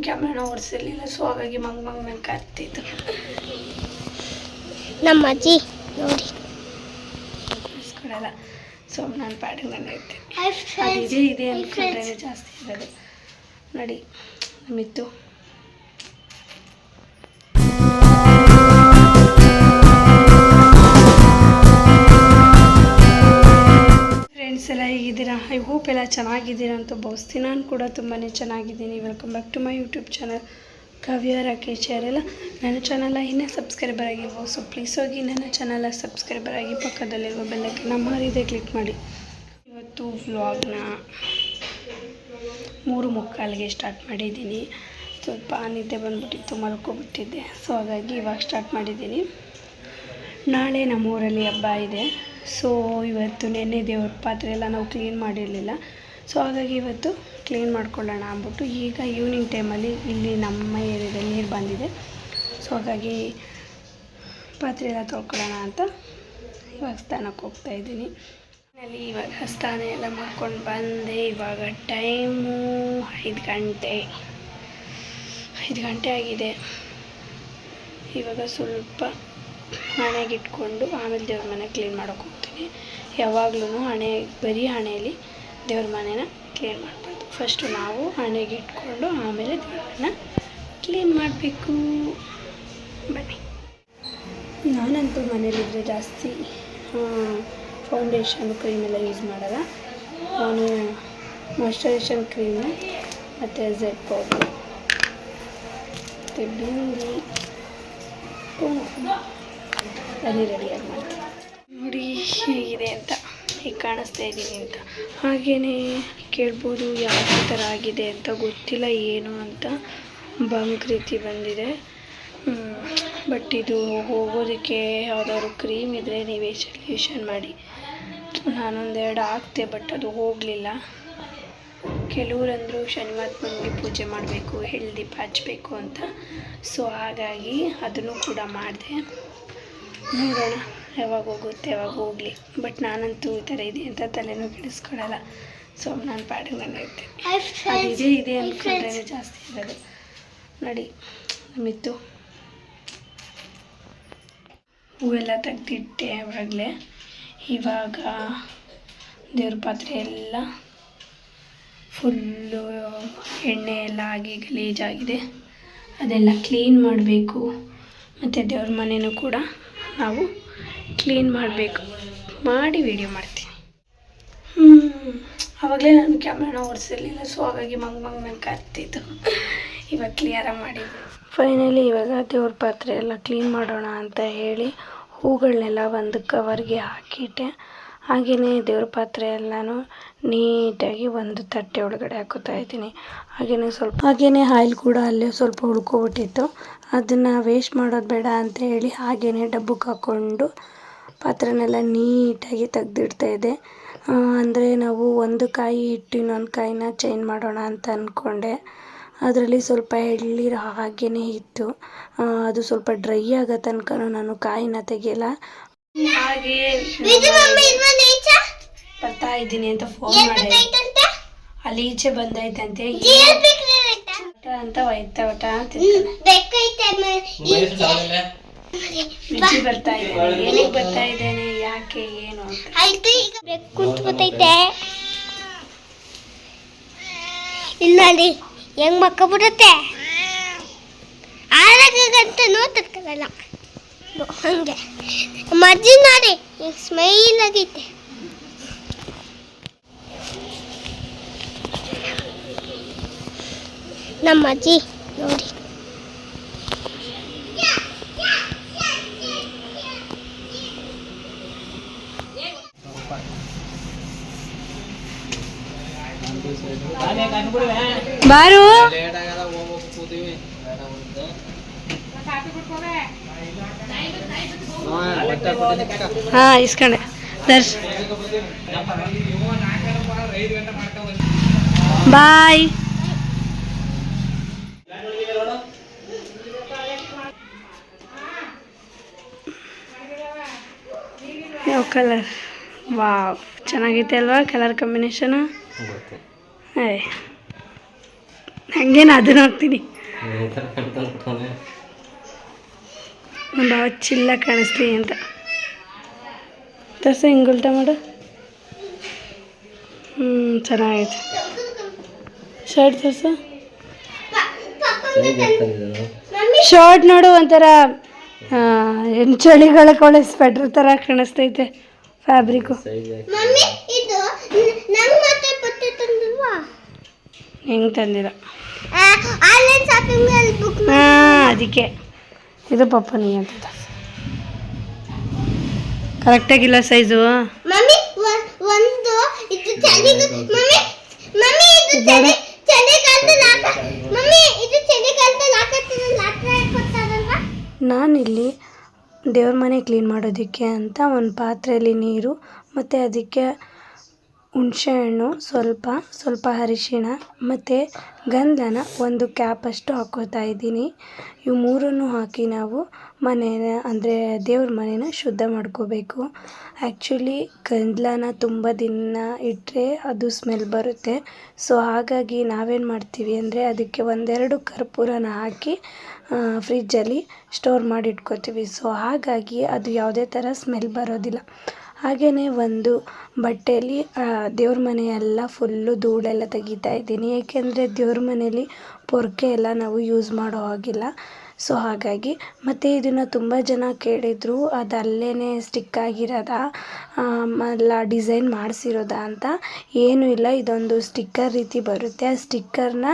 ಕ್ಯಾಮ್ರಾನ ಓಡಿಸಿರ್ಲಿಲ್ಲ so ಹಾಗಾಗಿ ಮಂಗ್ ಮಂಗ್ ನಂಗೆ ಕಾಡ್ತಿತ್ತು ನಮ್ಮ ಅಜ್ಜಿ ನೋಡಿ. ಸೊ ನಾನು ಪಾಡಿಗೆ ನಾನು ಇರ್ತೀನಿ ಇದೆ ಇದೆ ಅಂದ್ಕೊಂಡ್ರೆ ಜಾಸ್ತಿ ಇರೋದು ನೋಡಿ ಮಿತ್ತು ಎಲ್ಲ ಹೇಗಿದ್ದೀರಾ? ಐ ಹೋಪ್ ಎಲ್ಲ ಚೆನ್ನಾಗಿದ್ದೀರಾ ಅಂತ ಭಾವಿಸ್ತೀನಿ. ನಾನು ಕೂಡ ತುಂಬಾ ಚೆನ್ನಾಗಿದ್ದೀನಿ. Welcome back to my YouTube channel Kavya Rakesh ಯಾರೆಲ್ಲ ನನ್ನ ಚಾನಲ್ ಇನ್ನೂ ಸಬ್ಸ್ಕ್ರೈಬರ್ ಆಗಿರ್ಬೋದು. ಸೊ ಪ್ಲೀಸ್ ಹೋಗಿ ನನ್ನ ಚಾನಲ ಸಬ್ಸ್ಕ್ರೈಬರ್ ಆಗಿ ಪಕ್ಕದಲ್ಲಿರುವ ಬೆಲ್ಲಕ್ಕೆ ಮಾರಿದೆ ಕ್ಲಿಕ್ ಮಾಡಿ. ಇವತ್ತು ವ್ಲಾಗ್ನ ಮೂರು ಮುಕ್ಕಾಲಿಗೆ ಸ್ಟಾರ್ಟ್ ಮಾಡಿದ್ದೀನಿ. ಸ್ವಲ್ಪ ನಿದ್ದೆ ಬಂದುಬಿಟ್ಟಿತ್ತು, ಮಲ್ಕೊಬಿಟ್ಟಿದ್ದೆ. ಸೊ ಹಾಗಾಗಿ ಇವಾಗ ಸ್ಟಾರ್ಟ್ ಮಾಡಿದ್ದೀನಿ. ನಾಳೆ ನಮ್ಮೂರಲ್ಲಿ ಹಬ್ಬ ಇದೆ. ಸೊ ಇವತ್ತು ನೆನ್ನೆ ದೇವ್ರ ಪಾತ್ರೆ ಎಲ್ಲ ನಾವು ಕ್ಲೀನ್ ಮಾಡಿರಲಿಲ್ಲ. ಸೊ ಹಾಗಾಗಿ ಇವತ್ತು ಕ್ಲೀನ್ ಮಾಡ್ಕೊಳ್ಳೋಣ ಅಂದ್ಬಿಟ್ಟು ಈಗ ಈವ್ನಿಂಗ್ ಟೈಮಲ್ಲಿ ಇಲ್ಲಿ ನಮ್ಮ ಏರಿಯಾದಲ್ಲಿ ನೀರು ಬಂದಿದೆ. ಸೊ ಹಾಗಾಗಿ ಪಾತ್ರೆ ಎಲ್ಲ ತೊಳ್ಕೊಳ್ಳೋಣ ಅಂತ ಇವಾಗ ಸ್ನಾನಕ್ಕೆ ಹೋಗ್ತಾ ಇದ್ದೀನಿ. ಅಲ್ಲಿ ಇವಾಗ ಸ್ನಾನ ಎಲ್ಲ ಮಾಡ್ಕೊಂಡು ಬಂದೆ. ಇವಾಗ ಟೈಮು ಐದು ಗಂಟೆ. ಐದು ಗಂಟೆ ಆಗಿದೆ. ಇವಾಗ ಸ್ವಲ್ಪ ಹಣೆಗೆ ಇಟ್ಕೊಂಡು ಆಮೇಲೆ ದೇವ್ರ ಮನೆ ಕ್ಲೀನ್ ಮಾಡೋಕೆ ಹೋಗ್ತೀನಿ. ಯಾವಾಗ್ಲೂ ಹಣೆ, ಬರೀ ಹಣೆಯಲ್ಲಿ ದೇವ್ರ ಮನೆನ ಕ್ಲೀನ್ ಮಾಡಬಾರ್ದು ಫಸ್ಟು ನಾವು ಹಣೆಗೆ ಇಟ್ಕೊಂಡು ಆಮೇಲೆ ದೇವ್ರ ಮನೆನ ಕ್ಲೀನ್ ಮಾಡಬೇಕು. ಬನ್ನಿ. ನಾನಂತೂ ಮನೇಲಿದ್ದರೆ ಜಾಸ್ತಿ ಫೌಂಡೇಶನ್ ಕ್ರೀಮ್ ಎಲ್ಲ ಯೂಸ್ ಮಾಡಲ್ಲ. ನಾನು ಮಾಯ್ಶ್ಚರೈಸೇಷನ್ ಕ್ರೀಮು ಮತ್ತು ಝೆಡ್ ಪೌಡ್ರು ಮತ್ತು ಬಿಂದಿ, ಕುಂಕುಮ. ಅಲ್ಲಿ ರೆಡಿಯಾಗಿ ಮಾಡ್ತೀನಿ. ನೋಡಿ ಹೇಗಿದೆ ಅಂತ ಈಗ ಕಾಣಿಸ್ತಾ ಇದ್ದೀನಿ ಅಂತ. ಹಾಗೆಯೇ ಕೇಳ್ಬೋದು ಯಾವ ಥರ ಆಗಿದೆ ಅಂತ, ಗೊತ್ತಿಲ್ಲ ಏನು ಅಂತ ಬಂಕ್ ರೀತಿ ಬಂದಿದೆ ಬಟ್ ಇದು ಹೋಗೋದಕ್ಕೆ ಯಾವುದಾದ್ರು ಕ್ರೀಮ್ ಇದ್ದರೆ ನೀವೇ ಸೊಲ್ಯೂಷನ್ ಮಾಡಿ. ನಾನೊಂದೆರಡು ಹಾಕ್ತೆ ಬಟ್ ಅದು ಹೋಗಲಿಲ್ಲ. ಕೆಲವ್ರಂದರು ಶನಿವಾತ್ಮನಿಗೆ ಪೂಜೆ ಮಾಡಬೇಕು ದೀಪ ಹಚ್ಚಬೇಕು ಅಂತ. ಸೊ ಹಾಗಾಗಿ ಅದನ್ನು ಕೂಡ ಮಾಡಿದೆ. ನೋಡೋಣ ಯಾವಾಗ ಹೋಗುತ್ತೆ ಯಾವಾಗ ಹೋಗಲಿ. ಬಟ್ ನಾನಂತೂ ಈ ಥರ ಇದೆ ಅಂತ ತಲೆನೂ ಕೆಡಿಸ್ಕೊಳಲ್ಲ. ಸೊ ನಾನು ಪಾಡಿಗೆ ನಾನು ಇರ್ತೀನಿ. ಅದು ಇದೆ ಇದೆ ಅಂದ್ಕೊಂಡ್ರೆ ಜಾಸ್ತಿ ಇರೋದು. ನೋಡಿ ನಮ್ಮಿತ್ತು ಹೂವೆಲ್ಲ ತೆಗ್ದಿಟ್ಟೆ ಆವಾಗಲೇ ಇವಾಗ ದೇವ್ರ ಪಾತ್ರೆ ಎಲ್ಲ ಫುಲ್ಲು ಎಣ್ಣೆ ಎಲ್ಲ ಆಗಿ ಗಲೀಜಾಗಿದೆ. ಅದೆಲ್ಲ ಕ್ಲೀನ್ ಮಾಡಬೇಕು. ಮತ್ತು ದೇವ್ರ ಮನೆಯೂ ಕೂಡ ನಾವು ಕ್ಲೀನ್ ಮಾಡಬೇಕು. ಮಾಡಿ ವಿಡಿಯೋ ಮಾಡ್ತೀನಿ. ಹ್ಞೂ ಆವಾಗಲೇ ನಾನು ಕ್ಯಾಮ್ರಾನ ಓಡಿಸಿರ್ಲಿಲ್ಲ ಸೊ ಹಾಗಾಗಿ ಮಂಗ್ ಮಂಗ್ ನಂಗೆ ಕರ್ತಿತ್ತು. ಇವಾಗ ಕ್ಲಿಯರಾಗಿ ಮಾಡಿ. ಫೈನಲಿ ಇವಾಗ ದೇವ್ರ ಪಾತ್ರೆ ಎಲ್ಲ ಕ್ಲೀನ್ ಮಾಡೋಣ ಅಂತ ಹೇಳಿ ಹೂಗಳನ್ನೆಲ್ಲ ಒಂದು ಕವರ್ಗೆ ಹಾಕಿಟ್ಟೆ. ಹಾಗೆಯೇ ದೇವ್ರ ಪಾತ್ರೆ ಎಲ್ಲಾನು ನೀಟಾಗಿ ಒಂದು ತಟ್ಟೆ ಒಳಗಡೆ ಹಾಕೋತಾ ಇದ್ದೀನಿ. ಹಾಗೆಯೇ ಸ್ವಲ್ಪ ಹಾಗೆಯೇ ಆಯಿಲ್ ಕೂಡ ಅಲ್ಲೇ ಸ್ವಲ್ಪ ಉಳ್ಕೊಬಿಟ್ಟಿತ್ತು ಅದನ್ನು ವೇಸ್ಟ್ ಮಾಡೋದು ಬೇಡ ಅಂತ ಹೇಳಿ ಹಾಗೆಯೇ ಡಬ್ಬಕ್ಕೆ ಹಾಕ್ಕೊಂಡು ಪಾತ್ರೆನೆಲ್ಲ ನೀಟಾಗಿ ತೆಗ್ದಿಡ್ತಾ ಇದ್ದೆ. ಅಂದರೆ ನಾವು ಒಂದು ಕಾಯಿ ಇಟ್ಟು ಇನ್ನೊಂದು ಕಾಯಿನ ಚೇಂಜ್ ಮಾಡೋಣ ಅಂತ ಅಂದ್ಕೊಂಡೆ ಅದರಲ್ಲಿ ಸ್ವಲ್ಪ ಎಳ್ನೀರು ಹಾಗೆಯೇ ಇತ್ತು. ಅದು ಸ್ವಲ್ಪ ಡ್ರೈ ಆಗೋ ತನಕ ನಾನು ಕಾಯಿನ ತೆಗಿಯಲ್ಲ. ಹಾಗೆಯೇ ಬರ್ತಾ ಇದ್ದೀನಿ ಅಂತ ಫೋನ್ ಮಾಡಿದೆ ಅಲ್ಲಿ ಈಚೆ ಬಂದೈತಂತೆ ಅಂತೆ. ಅಂತ ಒಯ್ತಾ ಊಟ ಅಂತ ಬಿಜಿ ಬರ್ತಾ ಇದ್ದಾನೆ ಏನಕ್ಕೆ ಬರ್ತಾ ಇದ್ದಾನೆ ಯಾಕೆ ಏನು ಅಂತ. ಆಯ್ತು ಈಗ ಬೆಕ್ಕು ಕುಂತ್ಕೊತೈತೆ ಇಲ್ಲಿ ನೋಡಿ ಹೆಂಗ್ ಮಕ್ಕ ಬಿಡುತ್ತೆ ಆರಾಗಂತ ನೋಡ್ತಿರ್ತಾರಲ್ಲ ಹಂಗೆ ನಮ್ಮ ಅಜ್ಜಿ ನೋಡಿ. ಸ್ಮೈಲ್ ಆಗೈತೆ ನಮ್ಮ ಅಜ್ಜಿ ನೋಡಿ ಬಾರು ಹಾ, ಇಸ್ಕೊಂಡೆ. ದರ್ಶ್. ಬಾಯ್. ಯಾವ ಕಲರ್? ವಾವ್, ಚೆನ್ನಾಗೈತೆ ಅಲ್ವಾ ಕಲರ್ ಕಾಂಬಿನೇಷನು? ಹಾಯ್ ಹಂಗೇನು ಅದನ್ನು ಹೋಗ್ತೀನಿ. ನಮ್ಮ ಭಾವ ಚಿಲ್ಲ ಕಾಣಿಸ್ಲಿ ಅಂತ. ತರ್ಸ ಹಿಂಗೆ ಉಲ್ಟಾ ಮಾಡು? ಹ್ಞೂ ಚೆನ್ನಾಗೈತೆ. ಶರ್ಟ್ ತರ್ಸ. ಶರ್ಟ್ ನೋಡು ಒಂಥರ ಚಳಿಗಾಲಕ್ಕೆ ಒಳ್ಳೆ ಸ್ವೆಟ್ರ್ ಥರ ಕಾಣಿಸ್ತೈತೆ ಫ್ಯಾಬ್ರಿಕ್ಕು ಹೆಂಗೆ ತಂದಿರ ಹಾಂ ಅದಕ್ಕೆ. ಇದು ಪಪ್ಪನಿ ಅಂತ ಕರೆಕ್ಟಾಗಿಲ್ಲ ಸೈಜು ಮಮ್ಮಿ ಒಂದು ಇದು ಚಳಿ ಮಮ್ಮಿ ಮಮ್ಮಿ ಇದು ಚಳಿ ಚಳಿಗಾಲದಲ್ಲಿ ಹಾಕ ಮಮ್ಮಿ ಇದು ಚಳಿಗಾಲದಲ್ಲಿ ಹಾಕತ್ತೀನಿ ಲಾಟ್ರ ಕೊಡ್ತಾರಲ್ವಾ? ನಾನಿಲ್ಲಿ ದೇವ್ರ ಮನೆ ಕ್ಲೀನ್ ಮಾಡೋದಕ್ಕೆ ಅಂತ ಒಂದು ಪಾತ್ರೆಯಲ್ಲಿ ನೀರು ಮತ್ತು ಅದಕ್ಕೆ ಹುಣಸೆಹಣ್ಣು ಸ್ವಲ್ಪ ಸ್ವಲ್ಪ ಅರಿಶಿಣ ಮತ್ತು ಗಂಧನ ಒಂದು ಕ್ಯಾಪಷ್ಟು ಹಾಕ್ಕೋತಾ ಇದ್ದೀನಿ. ಇವು ಮೂರನ್ನು ಹಾಕಿ ನಾವು ಮನೇನ ಅಂದರೆ ದೇವ್ರ ಮನೇನ ಶುದ್ಧ ಮಾಡ್ಕೋಬೇಕು. ಆ್ಯಕ್ಚುಲಿ ಗಂಧನ ತುಂಬ ದಿನ ಇಟ್ಟರೆ ಅದು ಸ್ಮೆಲ್ ಬರುತ್ತೆ. ಸೊ ಹಾಗಾಗಿ ನಾವೇನು ಮಾಡ್ತೀವಿ ಅಂದರೆ ಅದಕ್ಕೆ ಒಂದೆರಡು ಕರ್ಪೂರನ ಹಾಕಿ ಫ್ರಿಜ್ಜಲ್ಲಿ ಸ್ಟೋರ್ ಮಾಡಿ ಇಟ್ಕೋತೀವಿ ಸೊ ಹಾಗಾಗಿ ಅದು ಯಾವುದೇ ಥರ ಸ್ಮೆಲ್ ಬರೋದಿಲ್ಲ. ಹಾಗೆಯೇ ಒಂದು ಬಟ್ಟೆಯಲ್ಲಿ ದೇವ್ರ ಮನೆ ಎಲ್ಲ ಫುಲ್ಲು ಧೂಳೆಲ್ಲ ತೆಗಿತಾ ಇದ್ದೀನಿ. ಏಕೆಂದರೆ ದೇವ್ರ ಮನೆಯಲ್ಲಿ ಪೊರ್ಕೆ ಎಲ್ಲ ನಾವು ಯೂಸ್ ಮಾಡೋ ಹಾಗಿಲ್ಲ. ಸೊ, ಹಾಗಾಗಿ ಮತ್ತು ಇದನ್ನು ತುಂಬ ಜನ ಕೇಳಿದರು ಅದು ಅಲ್ಲೇ ಸ್ಟಿಕ್ ಆಗಿರೋದಾ ಅಲ್ಲ ಡಿಸೈನ್ ಮಾಡಿಸಿರೋದಾ ಅಂತ. ಏನೂ ಇಲ್ಲ, ಇದೊಂದು ಸ್ಟಿಕ್ಕರ್ ರೀತಿ ಬರುತ್ತೆ. ಆ ಸ್ಟಿಕ್ಕರ್ನ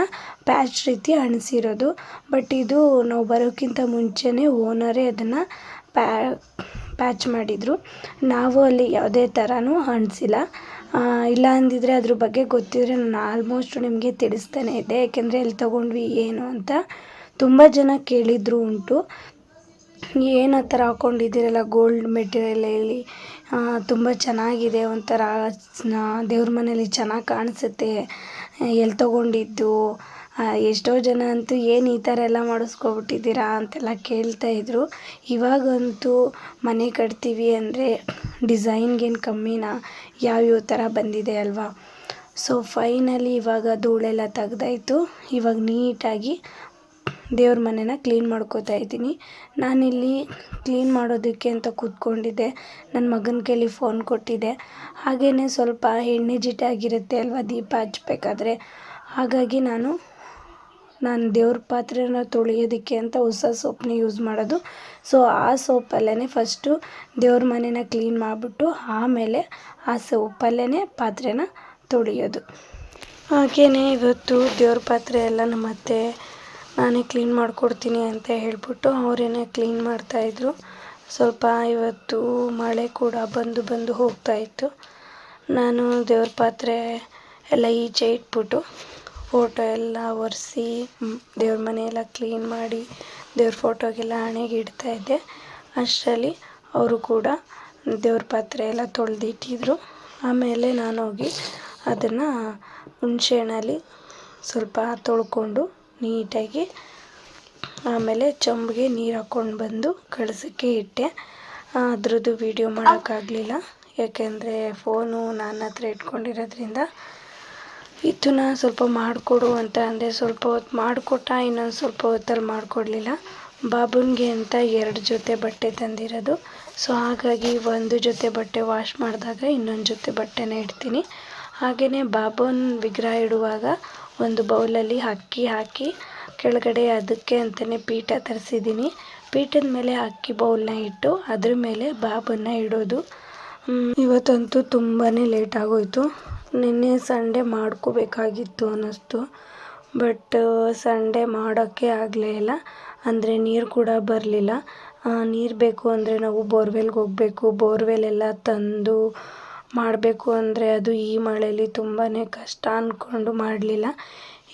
ಪ್ಯಾಚ್ ರೀತಿ ಅಣಿಸಿರೋದು ಬಟ್ ಇದು ನಾವು ಬರೋಕ್ಕಿಂತ ಮುಂಚೆನೇ ಓನರೇ ಅದನ್ನು ಪ್ಯಾ ಪ್ಯಾಚ್ ಮಾಡಿದರು. ನಾವು ಅಲ್ಲಿ ಯಾವುದೇ ಥರನೂ ಅಂಟಿಸಿಲ್ಲ ಇಲ್ಲ ಅಂದಿದ್ದರೆ ಅದ್ರ ಬಗ್ಗೆ ಗೊತ್ತಿದ್ದರೆ ನಾನು ಆಲ್ಮೋಸ್ಟ್ ನಿಮಗೆ ತಿಳಿಸ್ತಾನೆ ಇದ್ದೆ. ಏಕೆಂದರೆ ಎಲ್ಲಿ ತೊಗೊಂಡ್ವಿ, ಏನು ಅಂತ ತುಂಬ ಜನ ಕೇಳಿದ್ರು ಉಂಟು. ಏನು ಆ ಥರ ಹಾಕ್ಕೊಂಡಿದ್ದೀರಲ್ಲ ಗೋಲ್ಡ್ ಮೆಟೀರಿಯಲಲ್ಲಿ ತುಂಬ ಚೆನ್ನಾಗಿದೆ, ಒಂಥರ ದೇವ್ರ ಮನೇಲಿ ಚೆನ್ನಾಗಿ ಕಾಣಿಸುತ್ತೆ, ಎಲ್ಲಿ ತೊಗೊಂಡಿದ್ದು? ಎಷ್ಟೋ ಜನ ಅಂತೂ ಏನು ಈ ಥರ ಎಲ್ಲ ಮಾಡಿಸ್ಕೊಬಿಟ್ಟಿದ್ದೀರಾ ಅಂತೆಲ್ಲ ಕೇಳ್ತಾ ಇದ್ರು. ಇವಾಗಂತೂ ಮನೆ ಕಟ್ತೀವಿ ಅಂದರೆ ಡಿಸೈನ್ಗೇನು ಕಮ್ಮಿನಾ? ಯಾವ್ಯಾವ ಥರ ಬಂದಿದೆ ಅಲ್ವಾ? ಸೊ ಫೈನಲಿ ಇವಾಗ ಧೂಳೆಲ್ಲ ತೆಗ್ದಾಯ್ತು. ಇವಾಗ ನೀಟಾಗಿ ದೇವ್ರ ಮನೆನ ಕ್ಲೀನ್ ಮಾಡ್ಕೋತಾ ಇದ್ದೀನಿ. ನಾನಿಲ್ಲಿ ಕ್ಲೀನ್ ಮಾಡೋದಕ್ಕೆ ಅಂತ ಕೂತ್ಕೊಂಡಿದ್ದೆ. ನನ್ನ ಮಗನ ಕೈಲಿ ಫೋನ್ ಕೊಟ್ಟಿದ್ದೆ. ಹಾಗೆಯೇ ಸ್ವಲ್ಪ ಎಣ್ಣೆ ಜಿಡ್ಡಾಗಿರುತ್ತೆ ಅಲ್ವಾ ದೀಪ ಹಚ್ಬೇಕಾದ್ರೆ? ಹಾಗಾಗಿ ನಾನು ನಾನು ದೇವ್ರ ಪಾತ್ರೆನ ತೊಳೆಯೋದಕ್ಕೆ ಅಂತ ಹೊಸ ಸೋಪ್ನ ಯೂಸ್ ಮಾಡೋದು. ಸೊ ಆ ಸೋಪಲ್ಲೇ ಫಸ್ಟು ದೇವ್ರ ಮನೇನ ಕ್ಲೀನ್ ಮಾಡಿಬಿಟ್ಟು ಆಮೇಲೆ ಆ ಸೋಪಲ್ಲೇ ಪಾತ್ರೆನ ತೊಳೆಯೋದು. ಹಾಗೆಯೇ ಇವತ್ತು ದೇವ್ರ ಪಾತ್ರೆ ಎಲ್ಲ ನಮ್ಮ ಅತ್ತೆ ನಾನೇ ಕ್ಲೀನ್ ಮಾಡಿಕೊಡ್ತೀನಿ ಅಂತ ಹೇಳ್ಬಿಟ್ಟು ಅವರೇನೆ ಕ್ಲೀನ್ ಮಾಡ್ತಾಯಿದ್ರು ಸ್ವಲ್ಪ ಇವತ್ತು ಮಳೆ ಕೂಡ ಬಂದು ಬಂದು ಹೋಗ್ತಾಯಿತ್ತು ನಾನು ದೇವ್ರ ಪಾತ್ರೆ ಎಲ್ಲ ಈಚೆ ಇಟ್ಬಿಟ್ಟು ಫೋಟೋ ಎಲ್ಲ ಒರೆಸಿ ದೇವ್ರ ಮನೆಯೆಲ್ಲ ಕ್ಲೀನ್ ಮಾಡಿ, ದೇವ್ರ ಫೋಟೋಗೆಲ್ಲ ಹಣೆಗೆ ಇಡ್ತಾಯಿದ್ದೆ ಅಷ್ಟರಲ್ಲಿ ಅವರು ಕೂಡ ದೇವ್ರ ಪಾತ್ರೆ ಎಲ್ಲ ತೊಳೆದಿಟ್ಟಿದ್ರು. ಆಮೇಲೆ ನಾನು ಹೋಗಿ ಅದನ್ನು ಹುಣ್ಸೆಹಣ್ಣಲ್ಲಿ ಸ್ವಲ್ಪ ತೊಳ್ಕೊಂಡು ನೀಟಾಗಿ ಆಮೇಲೆ ಚೊಂಬಿಗೆ ನೀರು ಹಾಕ್ಕೊಂಡು ಬಂದು ಕಳಸಕ್ಕೆ ಇಟ್ಟೆ. ಅದ್ರದ್ದು ವೀಡಿಯೋ ಮಾಡೋಕ್ಕಾಗಲಿಲ್ಲ. ಯಾಕೆಂದರೆ ಫೋನು ನನ್ನ ಹತ್ರ ಇಟ್ಕೊಂಡಿರೋದ್ರಿಂದ ಇದನ್ನ ಸ್ವಲ್ಪ ಮಾಡಿಕೊಡು ಅಂತ ಅಂದೆ. ಸ್ವಲ್ಪ ಹೊತ್ತು ಮಾಡಿಕೊಟ್ಟ, ಇನ್ನೊಂದು ಸ್ವಲ್ಪ ಹೊತ್ತಲ್ಲಿ ಮಾಡಿಕೊಡ್ಲಿಲ್ಲ. ಬಾಬುನಿಗೆ ಅಂತ ಎರಡು ಜೊತೆ ಬಟ್ಟೆ ತಂದಿರೋದು. ಸೊ ಹಾಗಾಗಿ ಒಂದು ಜೊತೆ ಬಟ್ಟೆ ವಾಶ್ ಮಾಡಿದಾಗ ಇನ್ನೊಂದು ಜೊತೆ ಬಟ್ಟೆನ ಇಡ್ತೀನಿ. ಹಾಗೆಯೇ ಬಾಬುನ ವಿಗ್ರಹ ಇಡುವಾಗ ಒಂದು ಬೌಲಲ್ಲಿ ಅಕ್ಕಿ ಹಾಕಿ, ಕೆಳಗಡೆ ಅದಕ್ಕೆ ಅಂತಲೇ ಪೀಠ ತರಿಸಿದ್ದೀನಿ. ಪೀಠದ ಮೇಲೆ ಅಕ್ಕಿ ಬೌಲ್ನ ಇಟ್ಟು ಅದ್ರ ಮೇಲೆ ಬಾಬನ್ನ ಇಡೋದು. ಇವತ್ತಂತೂ ತುಂಬಾ ಲೇಟ್ ಆಗೋಯ್ತು. ನಿನ್ನೆ ಸಂಡೇ ಮಾಡ್ಕೋಬೇಕಾಗಿತ್ತು ಅನ್ನಿಸ್ತು. ಬಟ್, ಸಂಡೇ ಮಾಡೋಕ್ಕೆ ಆಗಲೇ ಇಲ್ಲ. ಅಂದರೆ ನೀರು ಕೂಡ ಬರಲಿಲ್ಲ. ನೀರು ಬೇಕು ಅಂದರೆ ನಾವು ಬೋರ್ವೆಲ್ಗೆ ಹೋಗಬೇಕು. ಬೋರ್ವೆಲ್ ಎಲ್ಲ ತಂದು ಮಾಡಬೇಕು ಅಂದರೆ ಅದು ಈ ಮಳೆಯಲ್ಲಿ ತುಂಬಾ ಕಷ್ಟ ಅಂದ್ಕೊಂಡು ಮಾಡಲಿಲ್ಲ.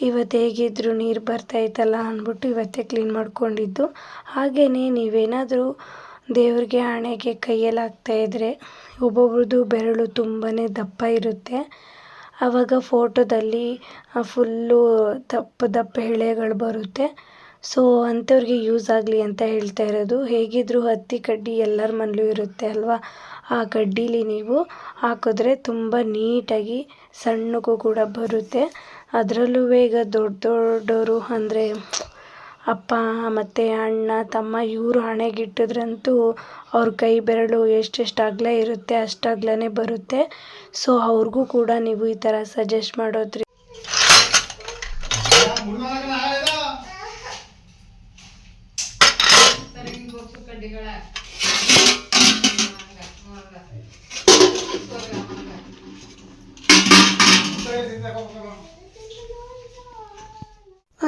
ಇವತ್ತು ಹೇಗಿದ್ದರೂ ನೀರು ಬರ್ತೈತಲ್ಲ ಅಂದ್ಬಿಟ್ಟು ಇವತ್ತೇ ಕ್ಲೀನ್ ಮಾಡ್ಕೊಂಡಿದ್ದು. ಹಾಗೆಯೇ ನೀವೇನಾದರೂ ದೇವ್ರಿಗೆ ಹಣೆಗೆ ಕೈಯಲ್ಲಿ ಹಾಕ್ತಾಯಿದ್ರೆ ಒಬ್ಬೊಬ್ರದ್ದು ಬೆರಳು ತುಂಬಾ ದಪ್ಪ ಇರುತ್ತೆ. ಆವಾಗ ಫೋಟೋದಲ್ಲಿ ಫುಲ್ಲು ದಪ್ಪ ದಪ್ಪ ಎಳೆಗಳು ಬರುತ್ತೆ. ಸೊ, ಅಂಥವ್ರಿಗೆ ಯೂಸ್ ಆಗಲಿ ಅಂತ ಹೇಳ್ತಾ ಇರೋದು. ಹೇಗಿದ್ದರೂ ಹತ್ತಿ ಕಡ್ಡಿ ಎಲ್ಲರ ಮನೆಯಲ್ಲೂ ಇರುತ್ತೆ ಅಲ್ವಾ? ಆ ಕಡ್ಡೀಲಿ ನೀವು ಹಾಕಿದ್ರೆ ತುಂಬ ನೀಟಾಗಿ ಸಣ್ಣಗೂ ಕೂಡ ಬರುತ್ತೆ. ಅದರಲ್ಲೂ ಈಗ ದೊಡ್ಡ ದೊಡ್ಡವರು ಅಂದರೆ ಅಪ್ಪ, ಮತ್ತು ಅಣ್ಣ, ತಮ್ಮ ಇವರು ಹಣೆಗಿಟ್ಟಿದ್ರಂತೂ ಅವ್ರ ಕೈ ಬೆರಳು ಎಷ್ಟೆಷ್ಟು ಅಗಲ ಇರುತ್ತೆ ಅಷ್ಟು ಅಗಲನೇ ಬರುತ್ತೆ. ಸೊ ಅವ್ರಿಗೂ ಕೂಡ ನೀವು ಈ ಥರ ಸಜೆಸ್ಟ್ ಮಾಡೋದ್ರಿ.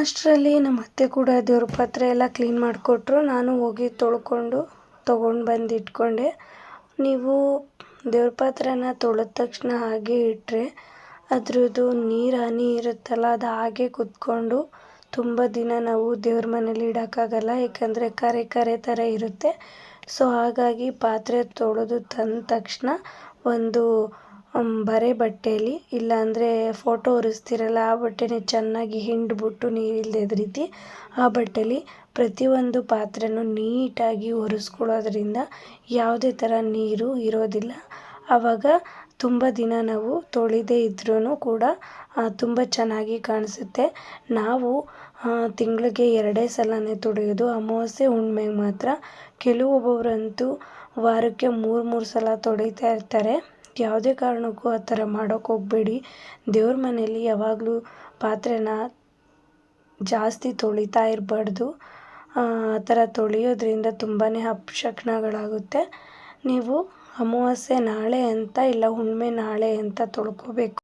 ಅಷ್ಟರಲ್ಲಿ ನಮ್ಮ ಅತ್ತೆ ಕೂಡ ದೇವ್ರ ಪಾತ್ರೆ ಎಲ್ಲ ಕ್ಲೀನ್ ಮಾಡಿಕೊಟ್ರು. ನಾನು ಹೋಗಿ ತೊಳ್ಕೊಂಡು, ತೊಗೊಂಡು ಬಂದು ಇಟ್ಕೊಂಡೆ ನೀವು ದೇವ್ರ ಪಾತ್ರೆನ ತೊಳೆದ ತಕ್ಷಣ ಹಾಗೆ ಇಟ್ಟರೆ ಅದರದ್ದು ನೀರು ಹನಿ ಇರುತ್ತಲ್ಲ, ಅದು ಹಾಗೆ ಕುತ್ಕೊಂಡು ತುಂಬ ದಿನ ನಾವು ದೇವ್ರ ಮನೇಲಿ ಇಡೋಕ್ಕಾಗಲ್ಲ, ಏಕೆಂದರೆ ಕರೆ ಕರೆ ಥರ ಇರುತ್ತೆ. ಸೊ ಹಾಗಾಗಿ ಪಾತ್ರೆ ತೊಳೆದು ತಂದ ತಕ್ಷಣ ಒಂದು ಬರೆ ಬಟ್ಟೆಯಲ್ಲಿ ಇಲ್ಲಾಂದರೆ ಫೋಟೋ ಒರೆಸ್ತಿರಲ್ಲ, ಆ ಬಟ್ಟೆನೇ ಚೆನ್ನಾಗಿ ಹಿಂಡ್ಬಿಟ್ಟು ನೀರಿಲ್ದೇ ರೀತಿ ಆ ಬಟ್ಟೆಲಿ ಪ್ರತಿಯೊಂದು ಪಾತ್ರೆನೂ ನೀಟಾಗಿ ಒರೆಸ್ಕೊಳ್ಳೋದ್ರಿಂದ ಯಾವುದೇ ಥರ ನೀರು ಇರೋದಿಲ್ಲ. ಆವಾಗ ತುಂಬ ದಿನ ನಾವು ತೊಳಿದೇ ಇದ್ರೂ ಕೂಡ ತುಂಬ ಚೆನ್ನಾಗಿ ಕಾಣಿಸುತ್ತೆ. ನಾವು ತಿಂಗಳಿಗೆ ಎರಡೇ ಸಲನೇ ತೊಳೆಯೋದು, ಅಮಾವಾಸ್ಯೆ ಹುಣ್ಮೆಗೆ ಮಾತ್ರ. ಕೆಲವೊಬ್ಬೊಬ್ಬರಂತೂ ವಾರಕ್ಕೆ ಮೂರು ಮೂರು ಸಲ ತೊಳಿತಾ ಇರ್ತಾರೆ. ಯಾವುದೇ ಕಾರಣಕ್ಕೂ ಆ ಥರ ಮಾಡೋಕ್ಕೆ ಹೋಗಬೇಡಿ. ದೇವ್ರ ಮನೇಲಿ ಯಾವಾಗಲೂ ಪಾತ್ರೆನ ಜಾಸ್ತಿ ತೊಳಿತಾ ಇರಬಾರ್ದು. ಆ ಥರ ತೊಳೆಯೋದ್ರಿಂದ ತುಂಬಾ ಅಪಶಕುನಗಳಾಗುತ್ತೆ. ನೀವು ಅಮಾವಾಸ್ಯೆ ನಾಳೆ ಅಂತ ಇಲ್ಲ ಹುಣ್ಣಿಮೆ ನಾಳೆ ಅಂತ ತೊಳ್ಕೊಬೇಕು.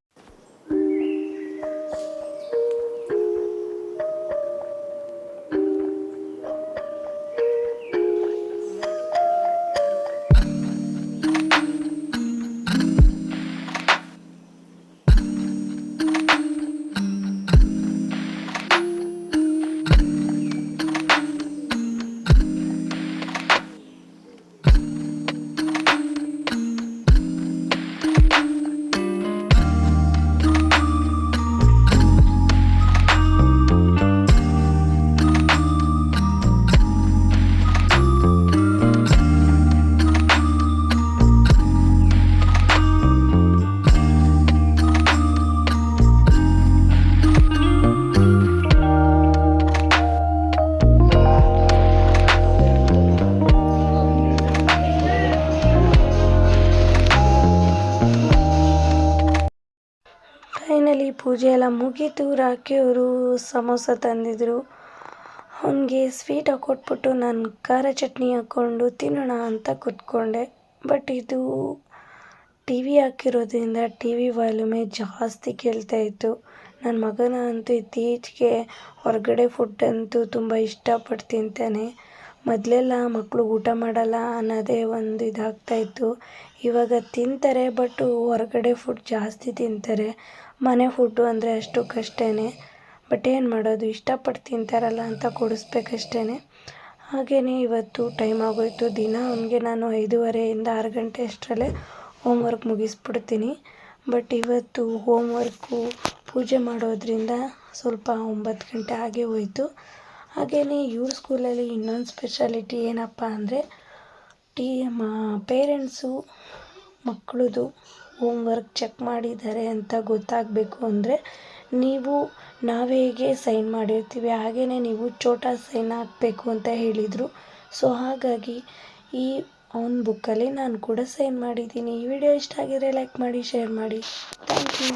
ಫೈನಲಿ ಪೂಜೆ ಎಲ್ಲ ಮುಗೀತು. ರಾಖಿಯವರು ಸಮೋಸ ತಂದಿದ್ರು. ಅವನಿಗೆ ಸ್ವೀಟ್ ಹಾಕ್ಕೊಟ್ಬಿಟ್ಟು ನಾನು ಖಾರ ಚಟ್ನಿ ಹಾಕ್ಕೊಂಡು ತಿನ್ನೋಣ ಅಂತ ಕೂತ್ಕೊಂಡೆ. ಬಟ್ ಇದು ಟಿ ವಿ ಹಾಕಿರೋದ್ರಿಂದ ಟಿ ವಿ ವಾಲ್ಯೂಮೇ ಜಾಸ್ತಿ ಕೇಳ್ತಾ ಇತ್ತು. ನನ್ನ ಮಗನ ಅಂತೂ ಇತ್ತೀಚೆಗೆ ಹೊರಗಡೆ ಫುಡ್ ಅಂತೂ ತುಂಬ ಇಷ್ಟಪಟ್ಟು ತಿಂತಾನೆ ಮೊದಲೆಲ್ಲ ಮಕ್ಕಳು ಊಟ ಮಾಡಲ್ಲ ಅನ್ನೋದೇ ಒಂದು ಇದಾಗ್ತಾಯಿತ್ತು ಇವಾಗ ತಿಂತಾರೆ ಬಟ್ ಹೊರಗಡೆ ಫುಡ್ ಜಾಸ್ತಿ ತಿಂತಾರೆ. ಮನೆ ಫುಡ್ಡು ಅಂದರೆ ಅಷ್ಟು ಕಷ್ಟವೇ ಬಟ್ ಏನು ಮಾಡೋದು, ಇಷ್ಟಪಟ್ಟು ತಿಂತಾರಲ್ಲ ಅಂತ ಕೊಡಿಸ್ಬೇಕಷ್ಟೇ ಹಾಗೆಯೇ ಇವತ್ತು ಟೈಮ್ ಆಗೋಯಿತು. ದಿನ ಅವನಿಗೆ ನಾನು ಐದೂವರೆಯಿಂದ ಆರು ಗಂಟೆ ಅಷ್ಟರಲ್ಲೇ ಹೋಮ್ವರ್ಕ್ ಮುಗಿಸ್ಬಿಡ್ತೀನಿ. ಬಟ್ ಇವತ್ತು ಹೋಮ್ವರ್ಕು ಪೂಜೆ ಮಾಡೋದ್ರಿಂದ ಸ್ವಲ್ಪ ಒಂಬತ್ತು ಗಂಟೆ ಆಗೇ ಹೋಯಿತು. ಹಾಗೆಯೇ ಇವ್ರ ಸ್ಕೂಲಲ್ಲಿ ಇನ್ನೊಂದು ಸ್ಪೆಷಾಲಿಟಿ ಏನಪ್ಪ ಅಂದರೆ ಟೀ ಮ ಪೇರೆಂಟ್ಸು ಮಕ್ಕಳದು ಹೋಮ್ವರ್ಕ್ ಚೆಕ್ ಮಾಡಿದ್ದಾರೆ ಅಂತ ಗೊತ್ತಾಗಬೇಕು ಅಂದರೆ ನೀವು ನಾವು ಹೇಗೆ ಸೈನ್ ಮಾಡಿರ್ತೀವಿ ಹಾಗೆಯೇ ನೀವು ಚೋಟಾ ಸೈನ್ ಹಾಕಬೇಕು ಅಂತ ಹೇಳಿದರು. ಸೊ ಹಾಗಾಗಿ ಈ ಅವನ ಬುಕ್ಕಲ್ಲಿ ನಾನು ಕೂಡ ಸೈನ್ ಮಾಡಿದ್ದೀನಿ. ಈ ವಿಡಿಯೋ ಇಷ್ಟ ಆಗಿದ್ರೆ ಲೈಕ್ ಮಾಡಿ ಶೇರ್ ಮಾಡಿ. Thank you